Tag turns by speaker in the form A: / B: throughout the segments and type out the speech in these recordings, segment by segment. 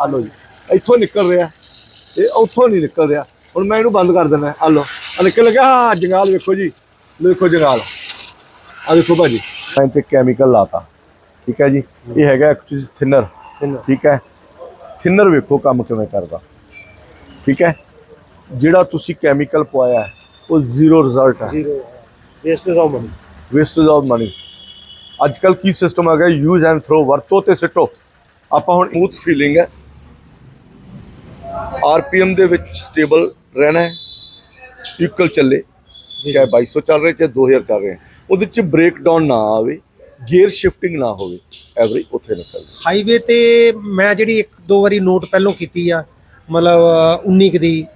A: ਆ ਲੋ ਜੀ। ਇੱਥੋਂ ਨਿਕਲ ਰਿਹਾ। ਇਹ ਉੱਥੋਂ ਨਹੀਂ ਨਿਕਲ ਰਿਹਾ। ਹੁਣ ਮੈਂ ਇਹਨੂੰ ਬੰਦ ਕਰ ਦਿੰਦਾ। ਆ ਲੋ ਆ ਨਿਕਲ ਗਿਆ। ਆਹ ਜੰਗਾਲ ਵੇਖੋ ਜੀ। ਵੇਖੋ ਜੰਗਾਲ। ਆ ਦੇਖੋ ਭਾਜੀ। ਮੈਂ ਤੇ ਕੈਮੀਕਲ ਲਾਤਾ। ਠੀਕ ਹੈ ਜੀ? ਇਹ ਹੈਗਾ ਐਕਚੁਅਲੀ ਥਿਨਰ ਠੀਕ ਹੈ? ਥਿਨਰ ਵੇਖੋ ਕੰਮ ਕਿਵੇਂ ਕਰਦਾ। ਠੀਕ ਹੈ? ਜਿਹੜਾ ਤੁਸੀਂ ਕੈਮੀਕਲ ਪਵਾਇਆ ਹੈ, ਉਹ ਜ਼ੀਰੋ ਰਿਜ਼ਲਟ ਹੈ।
B: Zero wastage of money
A: wastage of money ਅੱਜ ਕੱਲ ਕੀ ਸਿਸਟਮ ਆ ਗਿਆ? ਯੂਜ਼ ਐਂਡ ਥਰੋ ਵਰਤੋ ਤੇ ਸਿੱਟੋ। ਆਪਾਂ ਹੁਣ ਸਮੂਥ ਫੀਲਿੰਗ ਹੈ। ਆਰਪੀਐਮ ਦੇ ਵਿੱਚ ਸਟੇਬਲ ਰਹਿਣਾ ਹੈ। ਇਕੁਅਲ ਚੱਲੇ। ਚਾਹੇ 2200 ਚੱਲ ਰਹੇ ਚਾਹੇ 2000 ਚੱਲ ਰਹੇ। ਉਹਦੇ ਚ ਬ੍ਰੇਕ ਡਾਊਨ ਨਾ ਆਵੇ ਗੀਅਰ ਸ਼ਿਫਟਿੰਗ ਨਾ ਹੋਵੇ ਐਵਰੇਜ ਉੱਥੇ ਨਿਕਲ
B: ਹਾਈਵੇ ਤੇ ਮੈਂ ਜਿਹੜੀ ਇੱਕ ਦੋ ਵਾਰੀ ਨੋਟ ਪਹਿਲੋਂ ਕੀਤੀ ਆ ਮਤਲਬ 19 ਕੁ ਦੀ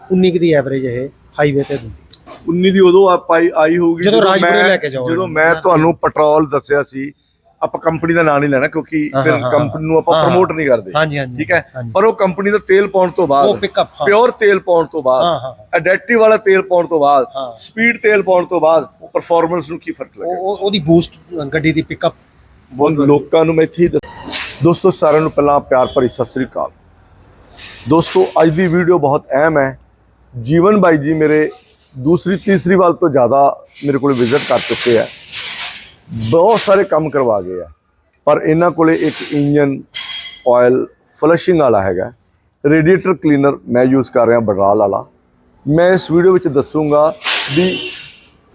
B: 19 ਕੁ ਦੀ ਐਵਰੇਜ ਇਹ ਹਾਈਵੇ ਤੇ ਦਿੰਦੀ
A: 19 ਦੀ ਉਦੋਂ ਆਪ ਆਈ ਹੋਊਗੀ
B: ਜਦੋਂ ਰਾਜਪੁਰੇ
A: ਮੈਂ-
B: ਲੈ ਕੇ ਜਾਓ।
A: ਜਦੋਂ
B: ਇਹਨੂੰ।
A: ਮੈਂ ਤੁਹਾਨੂੰ ਪੈਟਰੋਲ ਦੱਸਿਆ ਸੀ ਆਪਾਂ ਕੰਪਨੀ ਦਾ ਨਾਂ ਨਹੀਂ ਲੈਣਾ ਕਿਉਂਕਿ ਫਿਰ ਕੰਪਨੀ ਨੂੰ ਆਪਾਂ ਪ੍ਰਮੋਟ ਨਹੀਂ ਕਰਦੇ।
B: ਹਾਂਜੀ ਹਾਂਜੀ
A: ਠੀਕ ਹੈ। ਪਰ ਉਹ ਕੰਪਨੀ ਦਾ ਤੇਲ ਪਾਉਣ ਤੋਂ
B: ਉਹ
A: ਬਾਅਦ
B: ਪਿਕਅਪ
A: ਪਿਓਰ ਤੇਲ ਪਾਉਣ ਤੋਂ ਬਾਅਦ ਐਡੈਪਟਿਵ ਵਾਲਾ ਤੇਲ ਪਾਉਣ ਤੋਂ ਬਾਅਦ। ਸਪੀਡ ਤੇਲ ਪਾਉਣ ਤੋਂ ਬਾਅਦ ਪਰਫਾਰਮੈਂਸ ਨੂੰ ਕੀ ਫ਼ਰਕ
B: ਉਹ- ਉਹਦੀ ਬੂਸਟ ਗੱਡੀ ਦੀ ਪਿਕਅਪ
A: ਬਹੁਤ ਲੋਕਾਂ ਨੂੰ ਮੈਂ ਇੱਥੇ ਦੋਸਤੋ ਸਾਰਿਆਂ ਨੂੰ ਪਹਿਲਾਂ ਪਿਆਰ ਭਰੀ ਸਤਿ ਸ੍ਰੀ ਅਕਾਲ। ਦੋਸਤੋ ਅੱਜ ਦੀ ਵੀਡੀਓ ਬਹੁਤ ਅਹਿਮ ਹੈ। ਜੀਵਨ ਬਾਈ ਜੀ ਮੇਰੇ ਦੂਸਰੀ ਤੀਸਰੀ ਵਾਰ ਤੋਂ ਜ਼ਿਆਦਾ ਮੇਰੇ ਕੋਲ ਵਿਜ਼ਿਟ ਕਰ ਚੁੱਕੇ ਆ ਬਹੁਤ ਸਾਰੇ ਕੰਮ ਕਰਵਾ ਗਏ ਆ। ਪਰ ਇਹਨਾਂ ਕੋਲੇ ਇੱਕ ਇੰਜਨ ਆਇਲ ਫਲਸ਼ਿੰਗ ਵਾਲਾ ਹੈਗਾ। ਰੇਡੀਏਟਰ ਕਲੀਨਰ ਮੈਂ ਯੂਜ਼ ਕਰ ਰਿਹਾ ਬਡਰਾਲ ਵਾਲਾ। ਮੈਂ ਇਸ ਵੀਡੀਓ ਵਿੱਚ ਦੱਸੂਗਾ ਵੀ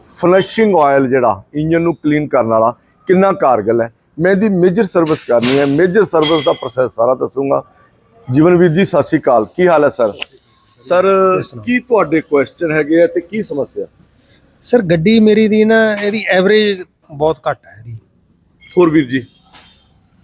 A: ਫਲਸ਼ਿੰਗ ਆਇਲ ਜਿਹੜਾ ਇੰਜਨ ਨੂੰ ਕਲੀਨ ਕਰਨ ਵਾਲਾ ਕਿੰਨਾ ਕਾਰਗਲ ਹੈ। ਮੈਂ ਇਹਦੀ ਮੇਜਰ ਸਰਵਿਸ ਕਰਨੀ ਹੈ। ਮੇਜਰ ਸਰਵਿਸ ਦਾ ਪ੍ਰੋਸੈਸ ਸਾਰਾ ਦੱਸੂਗਾ। ਜੀਵਨ ਵੀਰ ਜੀ ਸਤਿ ਸ਼੍ਰੀ ਅਕਾਲ। ਕੀ ਹਾਲ ਹੈ ਸਰ? ਸਰ ਕੀ ਤੁਹਾਡੇ ਕੁਐਸਚਨ ਹੈਗੇ ਆ ਤੇ ਕੀ ਸਮੱਸਿਆ?
B: ਸਰ ਗੱਡੀ ਮੇਰੀ ਦੀ ਨਾ ਇਹਦੀ ਐਵਰੇਜ ਬਹੁਤ ਘੱਟ ਹੈ ਇਹਦੀ।
A: ਹੋਰ ਵੀਰ ਜੀ?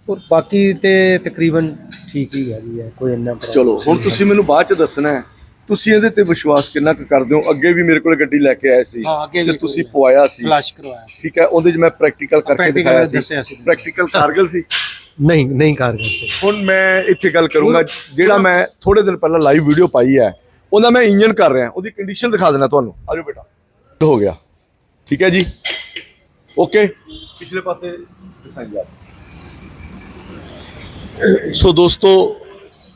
B: ਔਰ ਬਾਕੀ ਤੇ ਤਕਰੀਬਨ ਠੀਕ ਹੀ ਹੈ ਕੋਈ ਇੰਨਾ problem
A: ਚਲੋ ਹੁਣ ਤੁਸੀਂ ਮੈਨੂੰ ਬਾਅਦ ਚ ਦੱਸਣਾ ਹੈ। ਤੁਸੀਂ ਇਹਦੇ ਤੇ ਵਿਸ਼ਵਾਸ ਕਿੰਨਾ ਕੁ ਕਰਦੇ ਹੋ? ਅੱਗੇ ਵੀ ਮੇਰੇ ਕੋਲ ਗੱਡੀ ਲੈ ਕੇ ਆਏ ਸੀ
B: ਹਾਂ, ਅੱਗੇ
A: ਤੇ ਤੁਸੀਂ
B: ਕੋਈ-
A: ਪਵਾਇਆ ਸੀ।
B: ਫਲਸ਼ ਕਰਵਾਇਆ ਸੀ।
A: ਠੀਕ ਹੈ ਉਹਦੇ 'ਚ ਮੈਂ ਪ੍ਰੈਕਟੀਕਲ ਕਰਕੇ
B: practical
A: ਦਿਖਾਇਆ
B: ਦੱਸਿਆ
A: ਸੀ।
B: ਸੀ।
A: ਪ੍ਰੈਕਟੀਕਲ ਕਾਰਗਲ ਸੀ?
B: ਨਹੀਂ ਨਹੀਂ ਕਾਰਗਰ ਸੀ।
A: ਹੁਣ ਮੈਂ ਇੱਥੇ ਗੱਲ ਕਰੂੰਗਾ ਜਿਹੜਾ ਮੈਂ ਥੋੜੇ ਦਿਨ ਪਹਿਲਾਂ ਲਾਈਵ ਵੀਡੀਓ ਪਾਈ ਹੈ ਉਹਦਾ ਮੈਂ ਇੰਜਨ ਕਰ ਰਿਹਾ ਉਹਦੀ ਕੰਡੀਸ਼ਨ ਦਿਖਾ ਦੇਣਾ ਤੁਹਾਨੂੰ। ਆਜੋ ਬੇਟਾ ਹੋ ਗਿਆ। ਠੀਕ ਹੈ ਜੀ? ਓਕੇ ਪਿਛਲੇ ਪਾਸੇ ਦਿਖਾਈ ਸੋ ਦੋਸਤੋ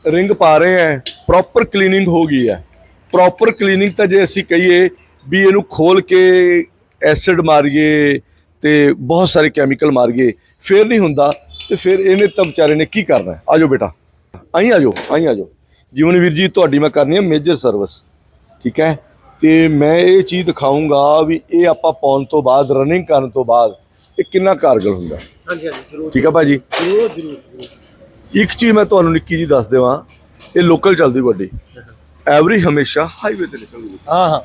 A: ਰਿੰਗ ਪਾ ਰਹੇ ਹੈ ਪ੍ਰੋਪਰ ਕਲੀਨਿੰਗ ਹੋ ਗਈ ਹੈ ਪ੍ਰੋਪਰ ਕਲੀਨਿੰਗ ਤਾਂ ਜੇ ਅਸੀਂ ਕਹੀਏ ਵੀ ਇਹਨੂੰ ਖੋਲ ਕੇ ਐਸਿਡ ਮਾਰੀਏ ਤੇ ਬਹੁਤ ਸਾਰੇ ਕੈਮੀਕਲ ਮਾਰੀਏ ਫੇਰ ਨਹੀਂ ਹੁੰਦਾ। ਤੇ ਫਿਰ ਇਹਨੇ ਤਾਂ ਵਿਚਾਰੇ ਨੇ ਕੀ ਕਰਨਾ? ਆਜੋ ਬੇਟਾ। ਆਈ ਆਜੋ ਆਈ ਆਜੋ ਜੀਵਨ ਵੀਰ ਜੀ ਤੁਹਾਡੀ ਮੈਂ ਕਰਨੀ ਹੈ ਮੇਜਰ ਸਰਵਿਸ ਠੀਕ ਹੈ? ਤੇ ਮੈਂ ਇਹ ਚੀਜ਼ ਦਿਖਾਉਂਗਾ ਵੀ ਇਹ ਆਪਾਂ ਪਾਉਣ ਤੋਂ ਬਾਅਦ ਰਨਿੰਗ ਕਰਨ ਤੋਂ ਬਾਅਦ ਇਹ ਕਿੰਨਾ ਕਾਰਗਲ ਹੁੰਦਾ। ਹੈ।
B: ਹਾਂਜੀ ਹਾਂਜੀ ਜ਼ਰੂਰ।
A: ਠੀਕ ਹੈ ਭਾਜੀ?
B: ਜ਼ਰੂਰ ਜ਼ਰੂਰ
A: ਇੱਕ ਚੀਜ਼ ਮੈਂ ਤੁਹਾਨੂੰ ਨਿੱਕੀ ਜੀ ਦੱਸ ਦੇਵਾਂ ਇਹ ਲੋਕਲ ਚੱਲਦੀ ਗੱਡੀ ਐਵਰੀ ਹਮੇਸ਼ਾ ਹਾਈਵੇ ਤੇ ਨਿਕਲਦੀ
B: ਹਾਂ। ਹਾਂ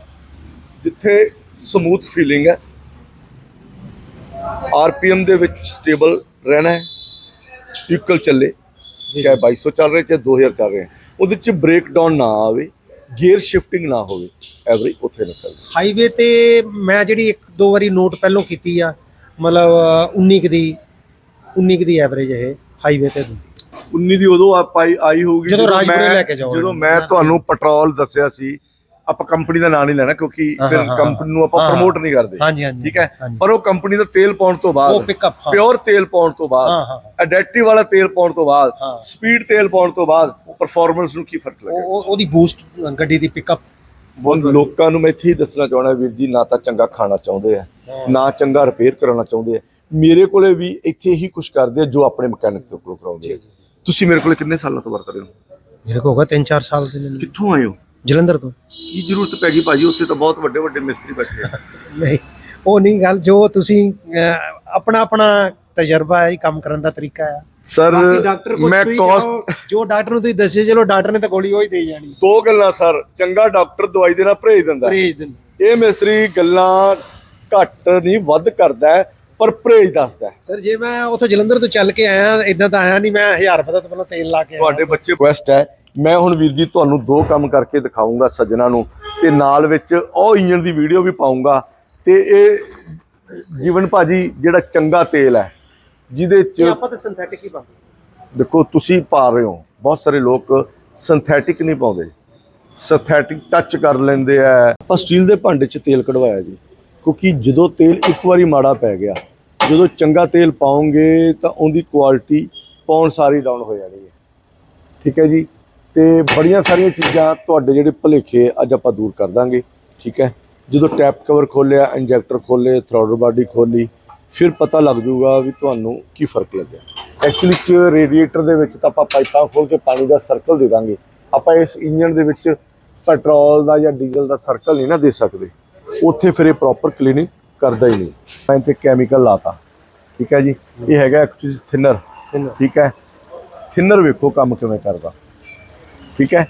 A: ਜਿੱਥੇ ਸਮੂਥ ਫੀਲਿੰਗ ਹੈ ਆਰਪੀਐਮ ਦੇ ਵਿੱਚ ਸਟੇਬਲ ਰਹਿਣਾ ਹੈ ਇਕੁਅਲ ਚੱਲੇ ਚਾਹੇ 2200 ਚੱਲ ਰਹੇ ਚਾਹੇ 2000 ਚੱਲ ਰਹੇ। ਉਹਦੇ ਚ ਬ੍ਰੇਕ ਡਾਊਨ ਨਾ ਆਵੇ। ਗੀਅਰ ਸ਼ਿਫਟਿੰਗ ਨਾ ਹੋਵੇ ਐਵਰੇਜ ਉੱਥੇ ਨਿਕਲ
B: ਹਾਈਵੇ ਤੇ ਮੈਂ ਜਿਹੜੀ ਇੱਕ ਦੋ ਵਾਰੀ ਨੋਟ ਪਹਿਲੋਂ ਕੀਤੀ ਆ ਮਤਲਬ 19 ਕੁ ਦੀ 19 ਕੁ ਦੀ ਐਵਰੇਜ ਇਹ ਹਾਈਵੇ ਤੇ ਦਿੰਦੀ
A: 19 ਦੀ ਉਦੋਂ ਆਪ ਆਈ ਆਈ ਹੋਊਗੀ
B: ਜਦੋਂ ਰਾਜਪੁਰੇ
A: ਮੈਂ-
B: ਲੈ ਕੇ ਜਾਓ।
A: ਜਦੋਂ
B: ਇਹਨੂੰ।
A: ਮੈਂ ਤੁਹਾਨੂੰ ਪੈਟਰੋਲ ਦੱਸਿਆ ਸੀ ਆਪਾਂ ਕੰਪਨੀ ਦਾ ਨਾਂ ਨਹੀਂ ਲੈਣਾ ਕਿਉਂਕਿ
B: ਹਾਂ,
A: ਫਿਰ
B: ਹਾਂ,
A: ਕੰਪਨੀ ਨੂੰ ਆਪਾਂ
B: ਹਾਂ,
A: ਪ੍ਰਮੋਟ ਨਹੀਂ ਕਰਦੇ।
B: ਹਾਂਜੀ ਹਾਂਜੀ
A: ਠੀਕ ਹੈ?
B: ਹਾਂਜੀ।
A: ਪਰ ਉਹ ਕੰਪਨੀ ਦਾ ਤੇਲ ਪਾਉਣ ਤੋਂ
B: ਉਹ
A: ਬਾਅਦ
B: ਪਿਕਅਪ ਹਾਂ।
A: ਪਿਓਰ ਤੇਲ ਪਾਉਣ ਤੋਂ
B: ਹਾਂ
A: ਬਾਅਦ
B: ਹਾਂ।
A: ਐਡੈਪਟਿਵ ਵਾਲਾ ਤੇਲ ਪਾਉਣ ਤੋਂ ਬਾਅਦ
B: ਹਾਂ।
A: ਸਪੀਡ ਤੇਲ ਪਾਉਣ ਤੋਂ ਬਾਅਦ ਪਰਫਾਰਮੈਂਸ ਨੂੰ ਕੀ ਫ਼ਰਕ
B: ਉਹ
A: ਲੱਗਿਆ
B: ਉਹ- ਉਹਦੀ ਬੂਸਟ ਗੱਡੀ ਦੀ ਪਿਕਅਪ
A: ਲੋਕਾਂ ਨੂੰ ਮੈਂ ਇੱਥੇ ਹੀ ਦੱਸਣਾ ਚਾਹਣਾ ਵੀਰ ਜੀ ਨਾ ਤਾਂ ਚੰਗਾ ਖਾਣਾ ਚਾਹੁੰਦੇ ਆ ਨਾ ਚੰਗਾ ਰਿਪੇਅਰ ਕਰਾਉਣਾ ਚਾਹੁੰਦੇ ਆ। ਮੇਰੇ ਕੋਲੇ ਵੀ ਇੱਥੇ ਹੀ ਕੁਝ ਕਰਦੇ ਆ ਜੋ ਆਪਣੇ ਮਕੈਨਿਕ ਤੋਂ ਕੋਲ ਕਰਾਉਂਦੇ ਆ। ਤੁਸੀਂ ਮੇਰੇ ਕੋਲੇ ਕਿੰਨੇ ਸਾਲਾਂ ਤੋਂ ਵਰਤ ਰਹੇ ਹੋ?
B: ਮੇਰੇ ਕੋਲ ਹੋਗਾ 3-4 ਸਾਲ ਦੇ ਨੇ।
A: ਕਿੱਥੋਂ ਆਏ ਹੋ?
B: ਜਲੰਧਰ ਤੋਂ।
A: ਕੀ ਜ਼ਰੂਰਤ ਪੈ ਗਈ ਭਾਜੀ? ਉੱਥੇ ਤਾਂ ਬਹੁਤ ਵੱਡੇ ਵੱਡੇ ਮਿਸਤਰੀ ਬੈਠੇ ਆ।
B: ਨਹੀਂ ਉਹ ਨਹੀਂ ਗੱਲ ਜੋ ਤੁਸੀਂ ਆਪਣਾ ਆਪਣਾ ਤਜਰਬਾ ਹੈ ਕੰਮ ਕਰਨ ਦਾ ਤਰੀਕਾ ਹੈ।
A: ਸਰ ਮੈਂ ਕੋਸਟ
B: ਜੋ ਡਾਕਟਰ ਨੂੰ ਤੁਸੀਂ ਦੱਸੇ ਚਲੋ ਡਾਕਟਰ ਨੇ ਤਾਂ ਗੋਲੀ ਉਹ ਹੀ ਦੇ ਜਾਣੀ।
A: ਦੋ ਗੱਲਾਂ ਸਰ। ਚੰਗਾ ਡਾਕਟਰ ਦਵਾਈ ਦੇਣਾ ਪਰਹੇਜ ਦਿੰਦਾ।
B: ਪਰਹੇਜ ਦਿਨ
A: ਇਹ ਮਿਸਤਰੀ ਗੱਲਾਂ ਘੱਟ ਨਹੀਂ ਵੱਧ ਕਰਦਾ ਪਰ ਪਰਹੇਜ ਦੱਸਦਾ।
B: ਸਰ ਜੇ ਮੈਂ ਉਥੋਂ ਜਲੰਧਰ ਤੋਂ ਚੱਲ ਕੇ ਆਇਆ ਇਦਾਂ ਤਾਂ ਆਇਆ ਨਹੀਂ ਮੈਂ 1000 ਰੁਪਏ ਦਾ ਤਾਂ ਪਹਿਲਾਂ ਤੇਲ ਲਾ ਕੇ ਆਇਆ
A: ਤੁਹਾਡੇ ਬੱਚੇ ਕੁਐਸਟ ਹੈ ਮੈਂ ਹੁਣ ਵੀਰ ਜੀ ਤੁਹਾਨੂੰ ਦੋ ਕੰਮ ਕਰਕੇ ਦਿਖਾਉਂਗਾ ਸੱਜਣਾ ਨੂੰ ਤੇ ਨਾਲ ਵਿੱਚ ਉਹ ਇੰਜਨ ਦੀ ਵੀਡੀਓ ਵੀ ਪਾਉਂਗਾ ਤੇ ਇਹ ਜੀਵਨ ਭਾਜੀ ਜਿਹੜਾ ਚੰਗਾ ਤੇਲ ਹੈ ਜਿਹਦੇ ਚ
B: ਆਪਾਂ ਤਾਂ ਸਿੰਥੈਟਿਕ ਹੀ ਪਾਉਂਦੇ
A: ਦੇਖੋ ਤੁਸੀਂ ਪਾ ਰਹੇ ਹੋ ਬਹੁਤ ਸਾਰੇ ਲੋਕ ਸਿੰਥੈਟਿਕ ਨਹੀਂ ਪਾਉਂਦੇ ਸਿੰਥੈਟਿਕ ਟੱਚ ਕਰ ਲੈਂਦੇ ਆ। ਆਪਾਂ ਸਟੀਲ ਦੇ ਭਾਂਡੇ 'ਚ ਤੇਲ ਕਢਵਾਇਆ ਜੀ ਕਿਉਂਕਿ ਜਦੋਂ ਤੇਲ ਇੱਕ ਵਾਰੀ ਮਾੜਾ ਪੈ ਗਿਆ ਜਦੋਂ ਚੰਗਾ ਤੇਲ ਪਾਉਂਗੇ ਤਾਂ ਉਹਦੀ ਕੁਆਲਿਟੀ ਪਾਉਣ ਸਾਰੀ ਡਾਊਨ ਹੋ ਜਾਣੀ ਹੈ। ਠੀਕ ਹੈ ਜੀ? ਤੇ ਬੜੀਆਂ ਸਾਰੀਆਂ ਚੀਜ਼ਾਂ ਤੁਹਾਡੇ ਜਿਹੜੇ ਭੁਲੇਖੇ ਅੱਜ ਆਪਾਂ ਦੂਰ ਕਰ ਦਾਂਗੇ। ਠੀਕ ਹੈ? ਜਦੋਂ ਟੈਪ ਕਵਰ ਖੋਲਿਆ ਇੰਜੈਕਟਰ ਖੋਲੇ ਥਰੋਡਰ ਬਾਡੀ ਖੋਲੀ, ਫਿਰ ਪਤਾ ਲੱਗ ਜੂਗਾ ਵੀ ਤੁਹਾਨੂੰ ਕੀ ਫ਼ਰਕ ਲੱਗਿਆ। ਐਕਚੁਅਲੀ ਚ ਰੇਡੀਏਟਰ ਦੇ ਵਿੱਚ ਤਾਂ ਆਪਾਂ ਪਾਈਪਾਂ ਖੋਲ ਕੇ ਪਾਣੀ ਦਾ ਸਰਕਲ ਦੇ ਦਾਂਗੇ। ਆਪਾਂ ਇਸ ਇੰਜਨ ਦੇ ਵਿੱਚ ਪੈਟਰੋਲ ਦਾ ਜਾਂ ਡੀਜ਼ਲ ਦਾ ਸਰਕਲ ਨਹੀਂ ਨਾ ਦੇ ਸਕਦੇ। ਉੱਥੇ ਫਿਰ ਇਹ ਪ੍ਰੋਪਰ ਕਲੀਨਿੰਗ ਕਰਦਾ ਹੀ ਨਹੀਂ। ਮੈਂ ਤੇ ਕੈਮੀਕਲ ਲਾਤਾ। ਠੀਕ ਹੈ ਜੀ? ਇਹ ਹੈਗਾ ਐਕਚੁਅਲੀ ਥਿਨਰ। ਠੀਕ ਹੈ? ਥਿਨਰ ਵੇਖੋ ਕੰਮ ਕਿਵੇਂ ਕਰਦਾ। ਠੀਕ ਹੈ?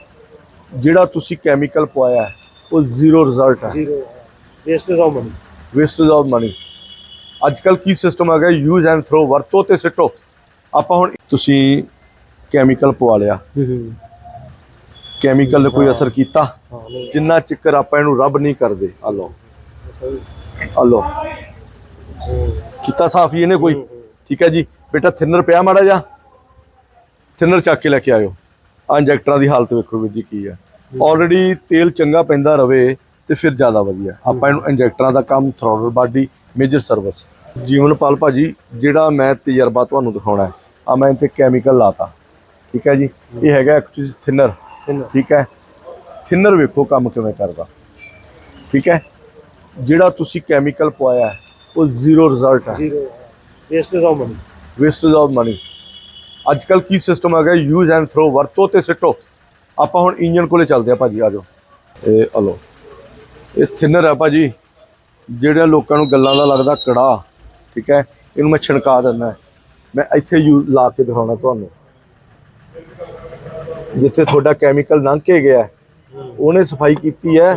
A: ਜਿਹੜਾ ਤੁਸੀਂ ਕੈਮੀਕਲ ਪਵਾਇਆ ਉਹ ਜ਼ੀਰੋ ਰਿਜ਼ਲਟ ਹੈ।
B: Zero wastage of money
A: wastage of money ਅੱਜ ਕੱਲ ਕੀ ਸਿਸਟਮ ਆ ਗਿਆ? ਯੂਜ਼ ਐਂਡ ਥਰੋ ਵਰਤੋ ਤੇ ਸਿੱਟੋ। ਆਪਾਂ ਹੁਣ ਤੁਸੀਂ ਕੈਮੀਕਲ ਪਵਾ ਲਿਆ। ਕੈਮੀਕਲ ਨੇ ਕੋਈ ਅਸਰ ਕੀਤਾ? ਜਿੰਨਾ ਚਿੱਕਰ ਆਪਾਂ ਇਹਨੂੰ ਰੱਬ ਨਹੀਂ ਕਰਦੇ। ਆ ਲਓ। ਆ ਲਓ। ਕੀਤਾ ਸਾਫ਼ ਇਹਨੇ ਕੋਈ। ਠੀਕ ਹੈ ਜੀ। ਬੇਟਾ ਥਿਨਰ ਪਿਆ ਮਾੜਾ ਜਾ ਥਿਨਰ ਚੱਕ ਕੇ ਲੈ ਕੇ ਆਇਓ। ਆ ਇੰਜੈਕਟਰਾਂ ਦੀ ਹਾਲਤ ਵੇਖੋ ਵੀਰ ਜੀ ਕੀ ਹੈ। ਆਲਰੇਡੀ ਤੇਲ ਚੰਗਾ ਪੈਂਦਾ ਰਵੇ ਤੇ ਫਿਰ ਜ਼ਿਆਦਾ ਵਧੀਆ। ਆਪਾਂ ਇਹਨੂੰ ਇੰਜੈਕਟਰਾਂ ਦਾ ਕੰਮ throttle body major service Jeevanpal ਭਾਜੀ ਜਿਹੜਾ ਮੈਂ ਤਜਰਬਾ ਤੁਹਾਨੂੰ ਦਿਖਾਉਣਾ ਹੈ ਆ ਮੈਂ ਇੱਥੇ ਕੈਮੀਕਲ ਲਾਤਾ। ਠੀਕ ਹੈ ਜੀ। ਇਹ ਹੈਗਾ ਐਕਚੁਅਲੀ ਥਿਨਰ। ਠੀਕ ਹੈ। ਥਿਨਰ ਵੇਖੋ ਕੰਮ ਕਿਵੇਂ ਕਰਦਾ। ਠੀਕ ਹੈ। ਜਿਹੜਾ ਤੁਸੀਂ ਕੈਮੀਕਲ ਪਵਾਇਆ ਹੈ, ਉਹ ਜ਼ੀਰੋ ਰਿਜ਼ਲਟ ਹੈ।
B: Zero wastage of money
A: wastage of money ਅੱਜ ਕੱਲ ਕੀ ਸਿਸਟਮ ਆ ਗਿਆ ਯੂਜ਼ ਐਂਡ ਥਰੋ ਵਰਤੋ ਤੇ ਸਿੱਟੋ। ਆਪਾਂ ਹੁਣ ਇੰਜਨ ਕੋਲੇ ਚੱਲਦੇ ਆ ਭਾਜੀ ਆਜੋ ਇਹ ਹਲੋ ਇਹ ਥਿਨਰ ਆ ਭਾਜੀ। ਜਿਹੜਿਆਂ ਲੋਕਾਂ ਨੂੰ ਗੱਲਾਂ ਦਾ ਲੱਗਦਾ ਕੜਾ ਠੀਕ ਹੈ? ਇਹਨੂੰ ਮੈਂ ਛਿਣਕਾ ਦਿੰਦਾ ਮੈਂ ਇੱਥੇ ਯੂ ਲਾ ਕੇ ਦਿਖਾਉਣਾ ਤੁਹਾਨੂੰ। ਜਿੱਥੇ ਤੁਹਾਡਾ ਕੈਮੀਕਲ ਲੰਘ ਕੇ ਗਿਆ ਉਹਨੇ ਸਫ਼ਾਈ ਕੀਤੀ ਹੈ।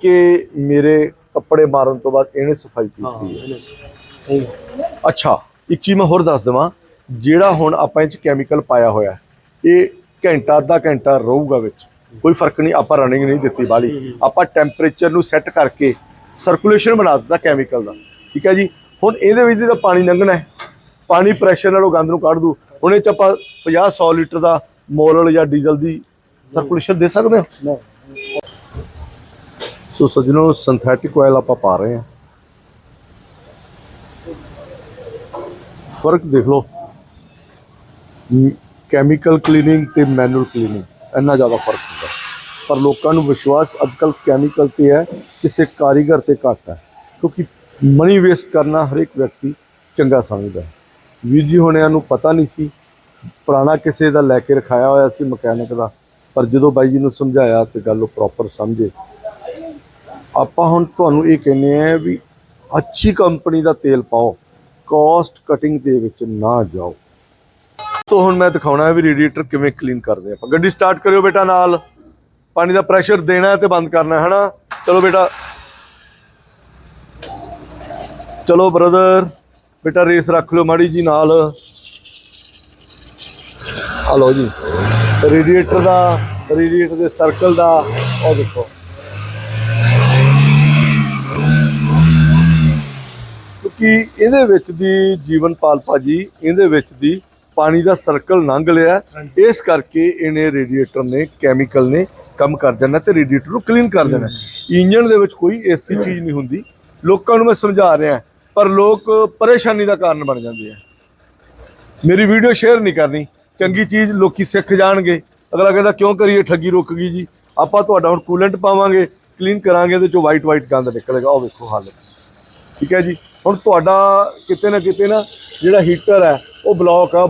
A: ਕਿ ਮੇਰੇ ਕੱਪੜੇ ਮਾਰਨ ਤੋਂ ਬਾਅਦ ਇਹਨੇ ਸਫ਼ਾਈ ਕੀਤੀ ਹੈ
B: ਸਹੀ
A: ਅੱਛਾ ਇੱਕ ਚੀਜ਼ ਮੈਂ ਹੋਰ ਦੱਸ ਦਵਾਂ ਜਿਹੜਾ ਹੁਣ ਆਪਾਂ ਇਹ ਚ ਕੈਮੀਕਲ ਪਾਇਆ ਹੋਇਆ ਇਹ ਘੰਟਾ ਅੱਧਾ ਘੰਟਾ ਰਹੂਗਾ ਵਿੱਚ। ਕੋਈ ਫ਼ਰਕ ਨਹੀਂ ਆਪਾਂ ਰਨਿੰਗ ਨਹੀਂ ਦਿੱਤੀ ਬਾਲੀ। ਆਪਾਂ ਟੈਂਪਰੇਚਰ ਨੂੰ ਸੈੱਟ ਕਰਕੇ ਸਰਕੂਲੇਸ਼ਨ ਬਣਾ ਦਿੱਤਾ ਕੈਮੀਕਲ ਦਾ। ਠੀਕ ਹੈ ਜੀ? ਹੁਣ ਇਹਦੇ ਵਿੱਚ ਤਾਂ ਪਾਣੀ ਲੰਘਣਾ ਹੈ। ਪਾਣੀ ਪ੍ਰੈਸ਼ਰ ਨਾਲ ਉਹ ਗੰਦ ਨੂੰ ਕੱਢ ਦੂ। ਹੁਣ ਇਹ ਚ ਆਪਾਂ 50 100 ਲੀਟਰ ਦਾ ਮੋਰਲ ਜਾਂ ਡੀਜ਼ਲ ਦੀ ਸਰਕੂਲੇਸ਼ਨ ਦੇ ਸਕਦੇ ਹਾਂ? ਸੋ ਸੱਜਣੋ ਸਿੰਥੈਟਿਕ ਆਇਲ ਆਪਾਂ ਪਾ ਰਹੇ ਹਾਂ। ਫ਼ਰਕ ਦੇਖ ਲਓ। ਕੈਮੀਕਲ ਕਲੀਨਿੰਗ ਤੇ ਮੈਨੂਅਲ ਕਲੀਨਿੰਗ ਇੰਨਾ ਜ਼ਿਆਦਾ ਫ਼ਰਕ ਹੁੰਦਾ। ਪਰ ਲੋਕਾਂ ਨੂੰ ਵਿਸ਼ਵਾਸ ਅੱਜਕੱਲ ਕੈਮੀਕਲ ਤੇ ਹੈ, ਕਿਸੇ ਕਾਰੀਗਰ ਤੇ ਘੱਟ ਹੈ। ਕਿਉਂਕਿ ਮਨੀ ਵੇਸਟ ਕਰਨਾ ਹਰ ਇੱਕ ਵਿਅਕਤੀ ਚੰਗਾ ਸਮਝਦਾ ਵੀਰ ਜੀ ਹੁਣਿਆਂ ਨੂੰ ਪਤਾ ਨਹੀਂ ਸੀ, ਪੁਰਾਣਾ ਕਿਸੇ ਦਾ ਲੈ ਕੇ ਰਖਾਇਆ ਹੋਇਆ ਸੀ ਮਕੈਨਿਕ ਦਾ। ਪਰ ਜਦੋਂ ਬਾਈ ਜੀ ਨੂੰ ਸਮਝਾਇਆ ਤੇ ਗੱਲ ਉਹ ਪ੍ਰੋਪਰ ਸਮਝੇ ਆਪਾਂ ਹੁਣ ਤੁਹਾਨੂੰ ਇਹ ਕਹਿੰਦੇ ਆ ਵੀ ਅੱਛੀ ਕੰਪਨੀ ਦਾ ਤੇਲ ਪਾਓ ਕਾਸਟ ਕਟਿੰਗ ਦੇ ਵਿੱਚ ਨਾ ਜਾਓ। ਤੋਂ ਹੁਣ ਮੈਂ ਦਿਖਾਉਣਾ ਹੈ ਵੀ ਰੇਡੀਏਟਰ ਕਿਵੇਂ ਕਲੀਨ ਕਰਦੇ ਆ। ਆਪਾਂ ਗੱਡੀ ਸਟਾਰਟ ਕਰਿਓ ਬੇਟਾ ਨਾਲ। ਪਾਣੀ ਦਾ ਪ੍ਰੈਸ਼ਰ ਦੇਣਾ ਹੈ ਤੇ ਬੰਦ ਕਰਨਾ ਹੈ ਹਨਾ? ਚਲੋ ਬੇਟਾ। ਚਲੋ ਬ੍ਰਦਰ ਬੇਟਾ ਰੇਸ ਰੱਖ ਲਿਓ ਮਾੜੀ ਜੀ ਨਾਲ। ਆ ਲਓ ਜੀ। ਰੇਡੀਏਟਰ ਦਾ ਰੇਡੀਏਟਰ ਦੇ ਸਰਕਲ ਦਾ ਉਹ ਦੇਖੋ। ਕਿਉਂਕਿ ਇਹਦੇ ਵਿੱਚ ਦੀ ਜੀਵਨ ਪਾਲ ਭਾਜੀ ਇਹਦੇ ਵਿੱਚ ਦੀ ਪਾਣੀ ਦਾ ਸਰਕਲ ਲੰਘ ਲਿਆ। ਇਸ ਕਰਕੇ ਇਹਨੇ ਰੇਡੀਏਟਰ ਨੇ ਕੈਮੀਕਲ ਨੇ ਕੰਮ ਕਰ ਦੇਣਾ ਤੇ ਰੇਡੀਏਟਰ ਨੂੰ ਕਲੀਨ ਕਰ ਦੇਣਾ। ਇੰਜਨ ਦੇ ਵਿੱਚ ਕੋਈ ਐਸੀ ਚੀਜ਼ ਨਹੀਂ ਹੁੰਦੀ। ਲੋਕਾਂ ਨੂੰ ਮੈਂ ਸਮਝਾ ਰਿਹਾ ਪਰ ਲੋਕ ਪਰੇਸ਼ਾਨੀ ਦਾ ਕਾਰਨ ਬਣ ਜਾਂਦੇ ਆ। ਮੇਰੀ ਵੀਡੀਓ ਸ਼ੇਅਰ ਨਹੀਂ ਕਰਨੀ। ਚੰਗੀ ਚੀਜ਼ ਲੋਕੀ ਸਿੱਖ ਜਾਣਗੇ। ਅਗਲਾ ਕਹਿੰਦਾ ਕਿਉਂ ਕਰੀਏ? ਠੱਗੀ ਰੁਕ ਗਈ ਜੀ। ਆਪਾਂ ਤੁਹਾਡਾ ਹੁਣ ਕੂਲੈਂਟ ਪਾਵਾਂਗੇ ਕਲੀਨ ਕਰਾਂਗੇ ਤੇ ਚੋਂ ਵਾਈਟ ਵਾਈਟ ਗੰਦ ਨਿਕਲੇਗਾ। ਉਹ ਵੇਖੋ ਹਾਲ ਠੀਕ ਹੈ ਜੀ? ਹੁਣ ਤੁਹਾਡਾ ਕਿਤੇ ਨਾ ਕਿਤੇ ਨਾ ਜਿਹੜਾ ਹੀਟਰ ਹੈ ਉਹ ਬਲੌਕ ਆ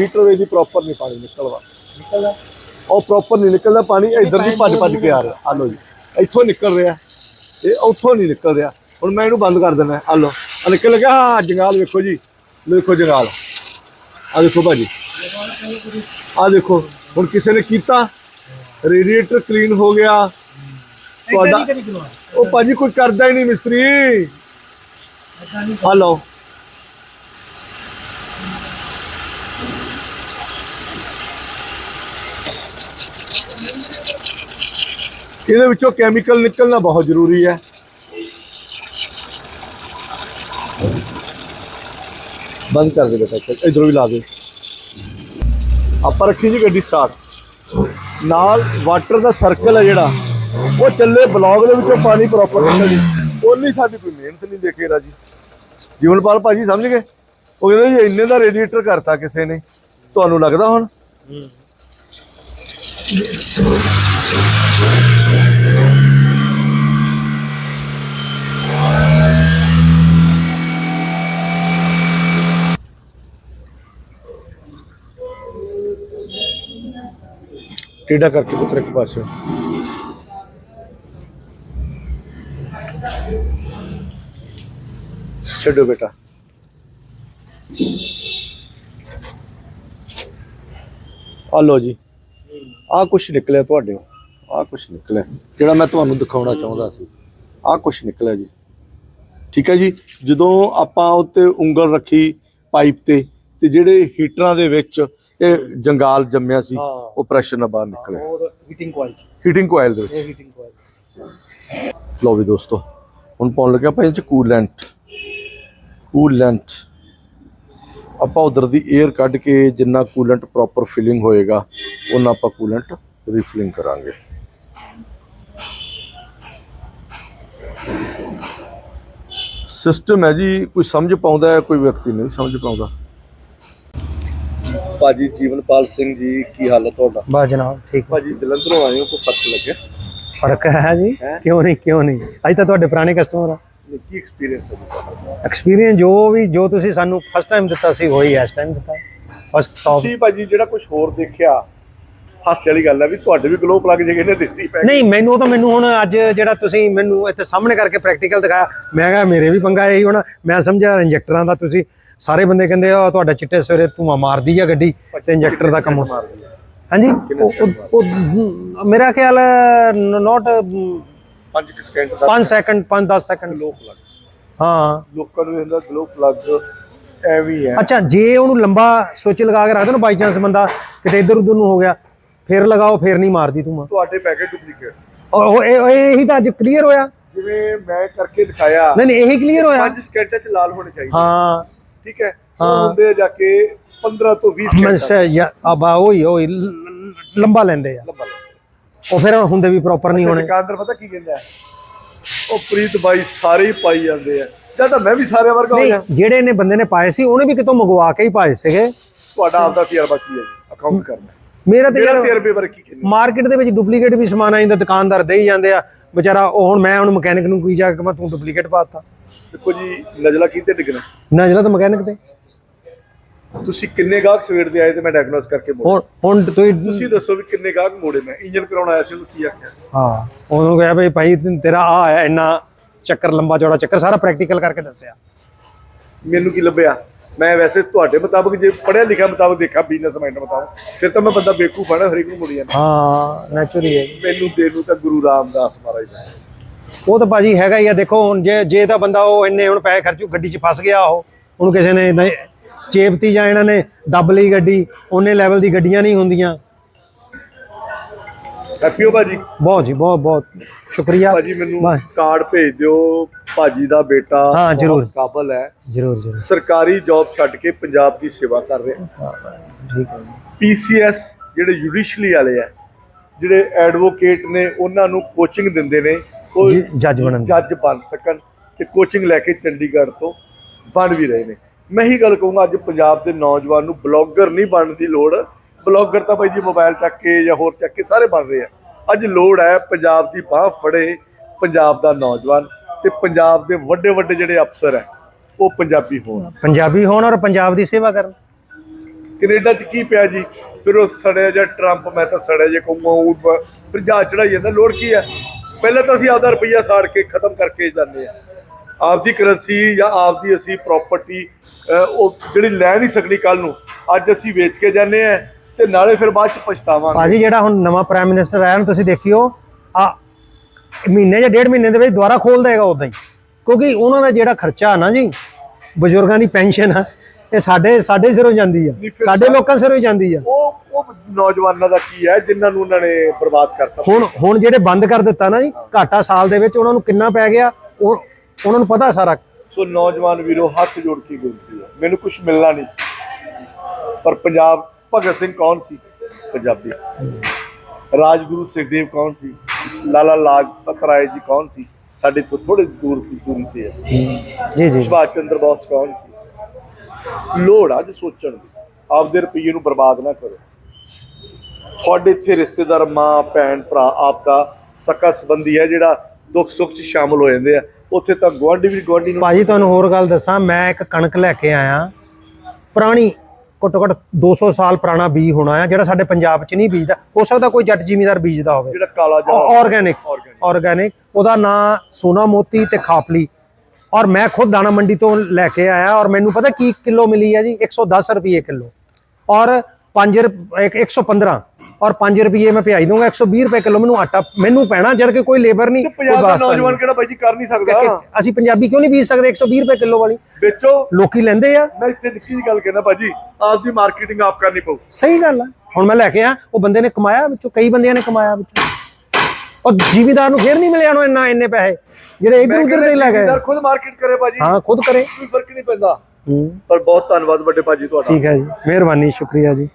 A: ਹੀਟਰ ਦੀ ਪ੍ਰੋਪਰ ਨਹੀਂ ਪਾਣੀ ਨਿਕਲਦਾ।
B: ਨਿਕਲਦਾ?
A: ਉਹ ਪ੍ਰੋਪਰ ਨਹੀਂ ਨਿਕਲਦਾ ਪਾਣੀ ਇੱਧਰ ਦੀ ਭੱਜ ਭੱਜ ਕੇ ਆ ਰਿਹਾ। ਆ ਲਓ ਜੀ ਇੱਥੋਂ ਨਿਕਲ ਰਿਹਾ। ਇਹ ਉੱਥੋਂ ਨਹੀਂ ਨਿਕਲ ਰਿਹਾ। ਹੁਣ ਮੈਂ ਇਹਨੂੰ ਬੰਦ ਕਰ ਦੇਣਾ ਆ ਲਓ। ਆ ਨਿਕਲ ਗਿਆ। ਆਹ ਜੰਗਾਲ ਵੇਖੋ ਜੀ। ਵੇਖੋ ਜੰਗਾਲ। ਆ ਦੇਖੋ ਭਾਜੀ। ਆ ਦੇਖੋ। ਹੁਣ ਕਿਸੇ ਨੇ ਕੀਤਾ? ਰੇਡੀਏਟਰ ਕਲੀਨ ਹੋ ਗਿਆ। ਤੁਹਾਡਾ ਉਹ ਭਾਜੀ ਕੋਈ ਕਰਦਾ ਹੀ ਨਹੀਂ ਮਿਸਤਰੀ। ਆ ਲਓ ਇਹਦੇ ਵਿੱਚੋਂ ਕੈਮੀਕਲ ਨਿਕਲਣਾ ਬਹੁਤ ਜ਼ਰੂਰੀ ਹੈ। ਬੰਦ ਕਰ ਦੇ ਬੇਟਾ ਇਧਰੋਂ ਵੀ ਲਾ ਦੇ। ਆਪਾਂ ਰੱਖੀ ਜੀ ਗੱਡੀ ਸਟਾਰਟ ਨਾਲ ਵਾਟਰ ਦਾ ਸਰਕਲ ਹੈ ਜਿਹੜਾ, ਉਹ ਚੱਲੇ ਬਲੌਗ ਦੇ ਵਿੱਚੋਂ ਪਾਣੀ ਪ੍ਰੋਪਰ ਨਿਕਲ ਜੀ ਉਹਨੀ ਸਾਡੀ ਕੋਈ ਮਿਹਨਤ ਨਹੀਂ ਦੇਖੇ ਰਾਜੀ। ਜੀਵਨਪਾਲ ਭਾਜੀ ਸਮਝ ਗਏ? ਉਹ ਕਹਿੰਦੇ ਜੀ, ਇੰਨੇ ਦਾ ਰੇਡੀਏਟਰ ਕਰਤਾ ਕਿਸੇ ਨੇ। ਤੁਹਾਨੂੰ ਲੱਗਦਾ ਹੁਣ? ਟੇਡਾ ਕਰਕੇ ਪੁੱਤਰ ਇੱਕ ਪਾਸੇ ਛੱਡੋ ਬੇਟਾ। ਆ ਲੋ ਜੀ। ਆ ਕੁਛ ਨਿਕਲਿਆ ਤੁਹਾਡੇ ਆ ਕੁਛ ਨਿਕਲਿਆ। ਜਿਹੜਾ ਮੈਂ ਤੁਹਾਨੂੰ ਦਿਖਾਉਣਾ ਚਾਹੁੰਦਾ ਸੀ। ਆ ਕੁਛ ਨਿਕਲਿਆ ਜੀ। ਠੀਕ ਹੈ ਜੀ। ਜਦੋਂ ਆਪਾਂ ਉੱਤੇ ਉਂਗਲ ਰੱਖੀ ਪਾਈਪ ਤੇ ਤੇ ਜਿਹੜੇ ਹੀਟਰਾਂ ਦੇ ਵਿੱਚ ਇਹ ਜੰਗਾਲ ਜੰਮਿਆ ਸੀ। ਉਹ ਪ੍ਰੈਸ਼ਰ ਨਾਲ ਬਾਹਰ ਨਿਕਲਿਆ
B: ਔਰ ਹੀਟਿੰਗ ਕੋਇਲ
A: ਹੀਟਿੰਗ ਕੋਇਲ ਦੇ ਵਿੱਚ।
B: ਇਹ ਹੀਟਿੰਗ ਕੋਇਲ
A: ਲਓ ਵੀ ਦੋਸਤੋ। ਹੁਣ ਪਾਉਣ ਲੱਗਿਆ ਇਹ ਚ ਕੂਲੈਂਟ ਕੂਲੈਂਟ ਆਪਾਂ ਉਧਰ ਦੀ 에ਅਰ ਕੱਢ ਕੇ ਜਿੰਨਾ ਕੂਲੈਂਟ ਪ੍ਰੋਪਰ ਫਿਲਿੰਗ ਹੋਏਗਾ ਉਹਨਾਂ ਆਪਾਂ ਕੂਲੈਂਟ ਰੀਫਿਲਿੰਗ ਕਰਾਂਗੇ। ਸਿਸਟਮ ਹੈ ਜੀ ਕੋਈ ਸਮਝ ਪਾਉਂਦਾ ਹੈ ਕੋਈ ਵਿਅਕਤੀ ਨਹੀਂ ਸਮਝ ਪਾਉਂਦਾ। ਭਾਜੀ ਜੀਵਨਪਾਲ ਸਿੰਘ ਜੀ ਕੀ ਹਾਲ ਹੈ ਤੁਹਾਡਾ?
B: ਬਸ ਜਨਾਬ ਠੀਕ।
A: ਭਾਜੀ ਜਲੰਧਰੋਂ ਆਏ ਹੋ ਕੋਈ ਫ਼ਰਕ ਲੱਗਿਆ?
B: ਫ਼ਰਕ ਹੈ ਜੀ?
A: ਹੈਂ?
B: ਕਿਉਂ ਨਹੀਂ ਕਿਉਂ ਨਹੀਂ? ਅੱਜ ਤਾਂ ਤੁਹਾਡੇ ਪੁਰਾਣੇ ਕਸਟਮਰ ਆ।
A: ਕੀ ਐਕਸਪੀਰੀਅੰਸ ਹੈ ਜੀ ਤੁਹਾਡਾ?
B: ਐਕਸਪੀਰੀਅੰਸ ਜੋ ਵੀ ਜੋ ਤੁਸੀਂ ਸਾਨੂੰ ਫਸਟ ਟਾਈਮ ਦਿੱਤਾ ਸੀ ਉਹੀ ਇਸ ਟਾਈਮ ਦਿੱਤਾ। ਫਸਟ ਟੌਪ
A: ਤੁਸੀਂ ਭਾਜੀ ਜਿਹੜਾ ਕੁਝ ਹੋਰ ਦੇਖਿਆ ਹਾਸੇ ਵਾਲੀ ਗੱਲ ਹੈ ਵੀ ਤੁਹਾਡੇ ਵੀ ਗਲੋ ਪਲੱਗ ਜੇ ਨੇ ਦਿੱਤੀ ਪੈ
B: ਨਹੀਂ ਮੈਨੂੰ ਤਾਂ ਮੈਨੂੰ ਹੁਣ ਅੱਜ ਜਿਹੜਾ ਤੁਸੀਂ ਮੈਨੂੰ ਇੱਥੇ ਸਾਹਮਣੇ ਕਰਕੇ ਪ੍ਰੈਕਟੀਕਲ ਦਿਖਾਇਆ ਮੈਂ ਕਿਹਾ ਮੇਰੇ ਵੀ ਪੰਗਾ ਇਹੀ ਹੋਣਾ। ਮੈਂ ਸਮਝਿਆ ਇੰਜੈਕਟਰਾਂ ਦਾ ਤੁਸੀਂ ਸਾਰੇ ਬੰਦੇ ਕਹਿੰਦੇ ਆ ਤੁਹਾਡਾ ਚਿੱਟੇ ਸਵੇਰੇ ਧੂੰਆਂ ਮਾਰਦੀ ਆ ਗੱਡੀ ਤੇ ਇੰਜੈਕਟਰ ਦਾ ਕੰਮ ਹਾਂਜੀ? ਉਹ- ਉਹ- ਉਹ- ਮੇਰਾ ਖਿਆਲ ਨੋਟ
A: 5 ਸਕਿੰਟ ਦਾ
B: 5 ਸੈਕਿੰਡ 5 10 ਸੈਕਿੰਡ
A: ਗਲੋ ਪਲੱਗ
B: ਹਾਂ।
A: ਲੋਕਾਂ ਨੂੰ ਇਹਦਾ ਗਲੋ ਪਲੱਗ ਐਵੇਂ ਹੀ ਹੈ।
B: ਅੱਛਾ ਜੇ ਉਹਨੂੰ ਲੰਬਾ ਸੁੱਚ ਲਗਾ ਕੇ ਰੱਖ ਦੋ ਨਾ ਬਾਈ ਚਾਂਸ ਬੰਦਾ ਕਿਤੇ ਇੱਧਰ ਉੱਧਰ ਨੂੰ ਹੋ ਗਿਆ ਫਿਰ ਲਗਾਓ ਫਿਰ ਨਹੀਂ ਮਾਰਦੀ ਧੂੰਆਂ
A: ਤੁਹਾਡੇ ਪੈਕੇਟ ਡੁਪਲੀਕੇਟ
B: ਉਹ ਉਹ- ਇਹ ਇਹ- ਇਹੀ ਤਾਂ ਅੱਜ ਕਲੀਅਰ ਹੋਇਆ।
A: ਜਿਵੇਂ ਮੈਂ ਕਰਕੇ ਦਿਖਾਇਆ।
B: ਨਹੀਂ ਨਹੀਂ ਇਹੀ ਕਲੀਅਰ ਹੋਇਆ।
A: 5 ਸਕਿੰਟ ਚ ਲਾਲ ਹੋਣੇ ਚਾਹੀਦੇ।
B: ਹਾਂ।
A: ਠੀਕ ਹੈ? ਉਹ
B: ਹਾਂ।
A: ਹੁੰਦੇ ਆ ਜਾ ਕੇ 15 ਤੋਂ 20
B: ਮੈਂ
A: ਸਕਿੰਟ
B: ਸੇ ਯਾ ਅਬਾ ਉਹੀ ਉਹੀ ਲ- ਲੰਬਾ ਲੈਂਦੇ ਆ।
A: ਲੰਬਾ
B: ਉਹ ਫਿਰ ਹੁੰਦੇ ਵੀ ਪ੍ਰੋਪਰ ਨਹੀਂ ਹੋਣੇ।
A: ਦੁਕਾਨਦਾਰ ਪਤਾ ਕੀ ਕਹਿੰਦਾ ਹੈ? ਉਹ ਪ੍ਰੀਤ ਬਾਈ ਸਾਰੇ ਹੀ ਪਾਈ ਜਾਂਦੇ ਆ। ਜਾਂ ਤਾਂ ਮੈਂ ਵੀ ਸਾਰੇ ਵਰਗਾ ਹੋ
B: ਨਹੀਂ
A: ਜਾ
B: ਜਿਹੜੇ ਨੇ ਬੰਦੇ ਨੇ ਪਾਏ ਸੀ ਉਹਨੇ ਵੀ ਕਿਤੋਂ ਮੰਗਵਾ ਕੇ ਹੀ ਪਾਏ ਸੀਗੇ।
A: ਤੁਹਾਡਾ ਆਪਦਾ ਤਜਰਬਾ ਕੀ ਹੈ ਅਕਾਊਂਟ ਕਰਨਾ
B: ਮੇਰਾ ਤੇ ਯਾਰ
A: ਤਜਰਬੇ ਬਾਰੇ ਕੀ ਕਹਿੰਦੇ
B: ਮਾਰਕੀਟ ਦੇ ਵਿੱਚ ਡੁਪਲੀਕੇਟ ਵੀ ਸਮਾਨ ਆਇੰਦਾ ਦੁਕਾਨਦਾਰ ਦੇ ਹੀ ਜਾਂਦੇ ਆ। ਵਿਚਾਰਾ ਉਹ ਹੁਣ ਮੈਂ ਹੁਣ ਮਕੈਨਿਕ ਨੂੰ ਕੀ ਜਾ ਕੇ ਮੈਂ ਤੂੰ ਡੁਪਲੀਕੇਟ ਪਾਤਾ
A: ਦੇਖੋ ਜੀ ਨਜ਼ਲਾ ਕੀਤੇ ਡਿੱਗਣਾ?
B: ਨਜ਼ਲਾ ਤਾਂ ਮਕੈਨਿਕ ਤੇ।
A: ਤੁਸੀਂ ਕਿੰਨੇ ਗਾਹਕ ਸਵੇਰ ਦੇ ਆਏ ਤੇ ਮੈਂ ਡਾਇਗਨੋਸ ਕਰਕੇ ਮੋੜ
B: ਹੁਣ ਹੁਣ ਤੁਸੀਂ
A: ਤੁਸੀਂ ਦੱਸੋ ਵੀ ਕਿੰਨੇ ਗਾਹਕ ਮੋੜੇ ਮੈਂ। ਇੰਜਨ ਕਰਾਉਣ ਆਇਆ ਸੀ ਕੀ ਆਖਿਆ?
B: ਹਾਂ ਉਹਨੂੰ ਕਿਹਾ ਵੀ ਭਾਈ ਤੇਰਾ ਆ ਹੈ ਇੰਨਾ ਚੱਕਰ ਲੰਬਾ ਚੌੜਾ ਚੱਕਰ ਸਾਰਾ ਪ੍ਰੈਕਟੀਕਲ ਕਰਕੇ ਦੱਸਿਆ।
A: ਮੈਨੂੰ ਕੀ ਲੱਭਿਆ? ਮੈਂ ਵੈਸੇ ਤੁਹਾਡੇ ਮੁਤਾਬਕ ਜੇ ਪੜ੍ਹਿਆ ਲਿਖਿਆ ਮੁਤਾਬਕ ਦੇਖਿਆ ਬਿਜ਼ਨਸਮੈਨ ਮੁਤਾਬਕ ਫਿਰ ਤਾਂ ਮੈਂ ਬੰਦਾ ਬੇਕੂਫ ਆ ਨਾ ਹਰੇਕ ਨੂੰ ਮੁੜੀ ਜਾਂਦਾ।
B: ਹਾਂ ਨੈਚੁਰਲੀ ਹੈ।
A: ਮੈਨੂੰ ਦੇਣ ਨੂੰ ਤਾਂ ਗੁਰੂ ਰਾਮਦਾਸ ਮਹਾਰਾਜ ਦਾ।
B: ਉਹ ਤਾਂ ਭਾਜੀ ਹੈਗਾ ਹੀ ਆ ਦੇਖੋ ਹੁਣ ਜੇ ਜੇ ਤਾਂ ਬੰਦਾ ਉਹ ਇੰਨੇ ਹੁਣ ਪੈਸੇ ਖਰਚੂ ਗੱਡੀ 'ਚ ਫਸ ਗਿਆ ਉਹ ਉਹਨੂੰ ਕਿਸੇ ਨੇ ਚੇਪਤੀ ਜਾਂ ਇਹਨਾਂ ਨੇ ਦੱਬ ਲਈ ਗੱਡੀ ਉਹਨੇ ਲੈਵਲ ਦੀ ਗੱਡੀਆਂ ਨਹੀਂ ਹੁੰਦੀਆਂ
A: ਹੈਪੀ ਹੋ ਭਾਜੀ
B: ਬਹੁਤ ਜੀ ਬਹੁਤ ਬਹੁਤ ਸ਼ੁਕਰੀਆ
A: ਭਾਜੀ ਮੈਨੂੰ
B: ਬਸ।
A: ਕਾਰਡ ਭੇਜ ਦਿਓ ਭਾਜੀ ਦਾ ਬੇਟਾ
B: ਹਾਂ,
A: ਬਹੁਤ
B: ਜ਼ਰੂਰ।
A: ਕਾਬਲ ਹੈ
B: ਜ਼ਰੂਰ ਜ਼ਰੂਰ
A: ਸਰਕਾਰੀ ਜੌਬ ਛੱਡ ਕੇ ਪੰਜਾਬ ਦੀ ਸੇਵਾ ਕਰ ਰਿਹਾ
B: ਠੀਕ ਹੈ ਜੀ।
A: ਪੀਸੀਐਸ ਜਿਹੜੇ ਜੁਡੀਸ਼ਰੀ ਵਾਲੇ ਆ ਜਿਹੜੇ ਐਡਵੋਕੇਟ ਨੇ ਉਹਨਾਂ ਨੂੰ ਕੋਚਿੰਗ ਦਿੰਦੇ ਨੇ ਉਹ
B: ਜੀ, ਜੱਜ ਬਣਨ ਦੀ।
A: ਜੱਜ ਬਣ ਸਕਣ ਤੇ ਕੋਚਿੰਗ ਲੈ ਕੇ ਚੰਡੀਗੜ੍ਹ ਤੋਂ ਬਣ ਵੀ ਰਹੇ ਨੇ ਮੈਂ ਹੀ ਗੱਲ ਕਹੂੰਗਾ ਅੱਜ ਪੰਜਾਬ ਦੇ ਨੌਜਵਾਨ ਨੂੰ ਬਲੌਗਰ ਨਹੀਂ ਬਣਨ ਦੀ ਲੋੜ। ਬਲੌਗਰ ਤਾਂ ਭਾਈ ਜੀ ਮੋਬਾਈਲ ਚੱਕ ਕੇ ਜਾਂ ਹੋਰ ਚੱਕ ਕੇ ਸਾਰੇ ਬਣ ਰਹੇ ਆ। ਅੱਜ ਲੋੜ ਹੈ ਪੰਜਾਬ ਦੀ ਬਾਹ ਫੜੇ ਪੰਜਾਬ ਦਾ ਨੌਜਵਾਨ ਤੇ ਪੰਜਾਬ ਦੇ ਵੱਡੇ ਵੱਡੇ ਜਿਹੜੇ ਅਫਸਰ ਹੈ ਉਹ ਪੰਜਾਬੀ ਹੋਣ।
B: ਪੰਜਾਬੀ ਹੋਣ ਔਰ ਪੰਜਾਬ ਦੀ ਸੇਵਾ ਕਰਨ।
A: ਕੈਨੇਡਾ ਚ ਕੀ ਪਿਆ ਜੀ? ਫਿਰ ਉਹ ਸੜਿਆ ਜਾਂ ਟਰੰਪ ਮੈਂ ਤਾਂ ਸੜਿਆ ਜੇ ਕਹੂੰਗਾ ਉਹ ਫਿਰ ਜਹਾਜ਼ ਚੜਾਈ ਜਾਂਦਾ ਲੋੜ ਕੀ ਹੈ? ਪਹਿਲਾਂ ਤਾਂ ਅਸੀਂ ਆਪਦਾ ਰੁਪਈਆ ਸਾੜ ਕੇ ਖਤਮ ਕਰਕੇ ਜਾਂਦੇ ਆ। ਆਪਦੀ ਕਰੰਸੀ ਜਾਂ ਆਪਦੀ ਅਸੀਂ ਪ੍ਰਾਪਰਟੀ ਉਹ ਜਿਹੜੀ ਲੈ ਨਹੀਂ ਸਕਣੀ ਕੱਲ ਨੂੰ ਅੱਜ ਅਸੀਂ ਵੇਚ ਕੇ ਜਾਂਦੇ ਆ ਤੇ ਨਾਲੇ ਫਿਰ ਬਾਅਦ ਚ ਪਛਤਾਵਾਂਗੇ।
B: ਭਾਜੀ ਜਿਹੜਾ ਹੁਣ ਨਵਾਂ ਪ੍ਰਾਈਮ ਮਿਨਿਸਟਰ ਆਇਆ ਨਾ ਤੁਸੀਂ ਦੇਖਿਓ ਆ ਮਹੀਨੇ ਜਾਂ ਡੇਢ ਮਹੀਨੇ ਦੇ ਵਿੱਚ ਦੁਬਾਰਾ ਖੋਲ ਦੇਗਾ ਉਦਾਂ ਹੀ। ਕਿਉਂਕਿ ਉਹਨਾਂ ਦਾ ਜਿਹੜਾ ਖਰਚਾ ਨਾ ਜੀ ਬਜ਼ੁਰਗਾਂ ਦੀ ਪੈਨਸ਼ਨ ਆ ਇਹ ਸਾਡੇ ਸਾਡੇ ਸਿਰੋਂ ਜਾਂਦੀ ਆ ਸਾਡੇ ਲੋਕਾਂ ਸਿਰੋਂ ਹੀ ਜਾਂਦੀ ਆ।
A: ਉਹ ਉਹ ਨੌਜਵਾਨਾਂ ਦਾ ਕੀ ਹੈ ਜਿਨ੍ਹਾਂ ਨੂੰ ਉਹਨਾਂ ਨੇ ਬਰਬਾਦ ਕਰਤਾ।
B: ਹੁਣ ਹੁਣ ਜਿਹੜੇ ਬੰਦ ਕਰ ਦਿੱਤਾ ਨਾ ਜੀ ਘਾਟਾ ਸਾਲ ਦੇ ਵਿੱਚ ਉਹਨਾਂ ਨੂੰ ਕਿੰਨਾ ਪੈ ਗਿਆ ਉਹ ਉਹਨਾਂ ਨੂੰ ਪਤਾ ਸਾਰਾ।
A: ਸੋ ਨੌਜਵਾਨ ਵੀਰੋ ਹੱਥ ਜੋੜ ਕੇ ਬੇਨਤੀ ਹੈ। ਮੈਨੂੰ ਕੁਝ ਮਿਲਣਾ ਨਹੀਂ। ਪਰ ਪੰਜਾਬ ਭਗਤ ਸਿੰਘ ਕੌਣ ਸੀ? ਪੰਜਾਬੀ। ਰਾਜਗੁਰੂ ਸੁਖਦੇਵ ਕੌਣ ਸੀ? ਲਾਲਾ ਲਾਜਪਤ ਰਾਏ ਜੀ ਕੌਣ ਸੀ? ਸਾਡੇ ਤੋਂ ਥੋੜੇ ਦੂਰ ਦੀ ਦੂਰੀ ਤੇ ਹੈ।
B: ਜੀ ਜੀ।
A: ਸੁਭਾਸ਼ ਚੰਦਰ ਬੋਸ ਕੌਣ ਸੀ? ਲੋੜ ਅੱਜ ਸੋਚਣ ਦੀ। ਆਪਦੇ ਰੁਪਈਏ ਨੂੰ ਬਰਬਾਦ ਨਾ ਕਰੋ। ਤੁਹਾਡੇ ਇੱਥੇ ਰਿਸ਼ਤੇਦਾਰ ਮਾਂ ਭੈਣ ਭਰਾ ਆਪ ਦਾ ਸਕਾ ਸੰਬੰਧੀ ਹੈ ਜਿਹੜਾ ਦੁੱਖ ਸੁੱਖ 'ਚ ਸ਼ਾਮਲ ਹੋ ਜਾਂਦੇ ਆ। ਉੱਥੇ ਤਾਂ ਗੁਆਂਢੀ ਵੀ ਗੁਆਂਢੀ ਨੂੰ
B: ਭਾਜੀ ਤੁਹਾਨੂੰ ਹੋਰ ਗੱਲ ਦੱਸਾਂ ਮੈਂ ਇੱਕ ਕਣਕ ਲੈ ਕੇ ਆਇਆ। ਪੁਰਾਣੀ ਘੱਟੋ ਘੱਟ 200 ਸਾਲ ਪੁਰਾਣਾ ਬੀਜ ਹੋਣਾ ਆ ਜਿਹੜਾ ਸਾਡੇ ਪੰਜਾਬ 'ਚ ਨਹੀਂ ਬੀਜਦਾ। ਹੋ ਸਕਦਾ ਕੋਈ ਜੱਟ ਜ਼ਿਮੀਦਾਰ ਬੀਜਦਾ ਹੋਵੇ।
A: ਜਿਹੜਾ ਕਾਲਾ ਜਾ
B: ਆਰਗੈਨਿਕ ਆਰਗੈਨਿਕ ਉਹਦਾ ਨਾਂ ਸੋਨਾ ਮੋਤੀ ਤੇ ਖਾਪਲੀ। ਔਰ ਮੈਂ ਖੁਦ ਦਾਣਾ ਮੰਡੀ ਤੋਂ ਲੈ ਕੇ ਆਇਆ ਔਰ ਮੈਨੂੰ ਪਤਾ ਕੀ ਕਿਲੋ ਮਿਲੀ ਹੈ ਜੀ? 110 ਰੁਪਏ ਕਿਲੋ। ਔਰ 5 115 ਔਰ 5 ਰੁਪਏ ਮੈਂ ਪਿਆਈ ਦੂੰਗਾ 120 ਰੁਪਏ ਕਿਲੋ ਮੈਨੂੰ ਆਟਾ ਮੈਨੂੰ ਪੈਣਾ ਜਦ ਕਿ ਕੋਈ ਲੇਬਰ ਨਹੀਂ
A: ਪੰਜਾਬ ਦਾ। ਨੌਜਵਾਨ ਕਿਹੜਾ ਬਾਈ ਜੀ ਕਰ ਨਹੀਂ ਸਕਦਾ?
B: ਅਸੀਂ ਪੰਜਾਬੀ ਕਿਉਂ ਨਹੀਂ ਬੀਜ ਸਕਦੇ 120 ਰੁਪਏ ਕਿਲੋ ਵਾਲੀ?
A: ਵੇਚੋ।
B: ਲੋਕੀ ਲੈਂਦੇ ਆ।
A: ਮੈਂ ਇੱਥੇ ਨਿੱਕੀ ਜਿਹੀ ਗੱਲ ਕਹਿਣਾ ਭਾਜੀ ਆਪ ਦੀ ਮਾਰਕੀਟਿੰਗ ਆਪ ਕਰਨੀ ਪਊ।
B: ਸਹੀ ਗੱਲ ਆ। ਹੁਣ ਮੈਂ ਲੈ ਕੇ ਆ ਉਹ ਬੰਦੇ ਨੇ ਕਮਾਇਆ ਵਿੱਚੋਂ ਕਈ ਬੰਦਿਆਂ ਨੇ ਕਮਾਇਆ ਵਿੱਚੋਂ। ਔਰ ਜ਼ਿਮੀਦਾਰ ਨੂੰ ਫੇਰ ਨਹੀਂ ਮਿਲਿਆ ਨੂੰ ਇੰਨਾ ਇੰਨੇ ਪੈਸੇ। ਜਿਹੜੇ ਇਧਰ ਉਧਰ ਦੇ ਲੈ ਗਏ।
A: ਖੁਦ ਮਾਰਕੀਟ ਕਰੇ ਭਾਜੀ।
B: ਹਾਂ ਖੁਦ ਕਰੇ।
A: ਕੋਈ ਫ਼ਰਕ ਨਹੀਂ ਪੈਂਦਾ। ਪਰ ਬਹੁਤ ਧੰਨਵਾਦ ਵੱਡੇ ਭਾਜੀ ਤੁਹਾਡਾ।
B: ਠੀਕ ਹੈ ਜੀ। ਮਿਹਰਬਾਨੀ ਸ਼ੁਕਰੀਆ ਜੀ।